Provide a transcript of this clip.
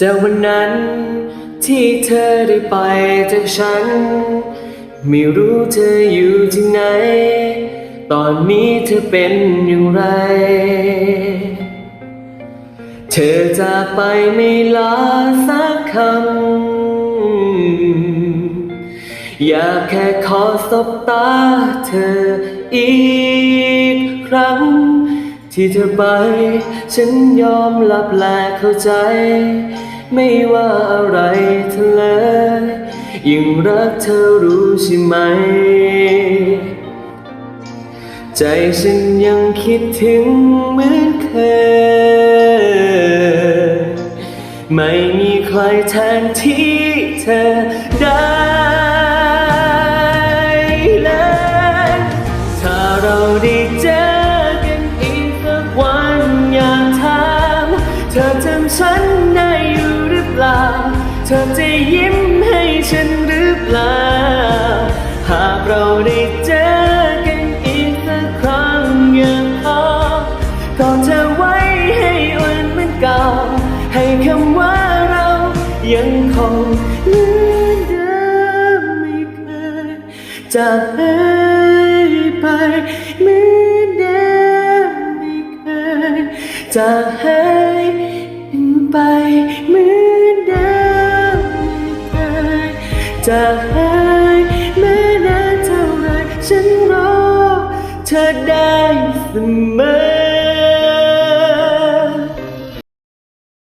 จากวันนั้นที่เธอได้ไปจากฉัน ไม่รู้เธออยู่ที่ไหน ตอนนี้เธอเป็นอย่างไร เธอจากไปไม่ลาสักคำ อยากแค่ขอสบตาเธออีกครั้ง ที่เธอไป ฉันยอมรับและเข้าใจ ไม่ว่าอะไรเธอเลยยังรักเธอรู้ใช่ไหม ใจฉันยังคิดถึงเหมือนเคยไม่มีใครแทนที่เธอได้เลยถ้าเราได้ ฉันได้อยู่หรือเปล่า เธอจะยิ้มให้ฉันหรือเปล่า หากเราได้เจอกันอีกสักครั้งอยากขอกอดเธอไว้ให้อุ่นเหมือนเก่า ให้คำว่าเรายังคงเหมือนเดิมไม่เคยจากหายไปเหมือนเดิมไม่เคยจากหาย ไปเหมือนเดิมไม่เคยจะหายแม้นานเท่าไรฉันรอเธอได้เสมอ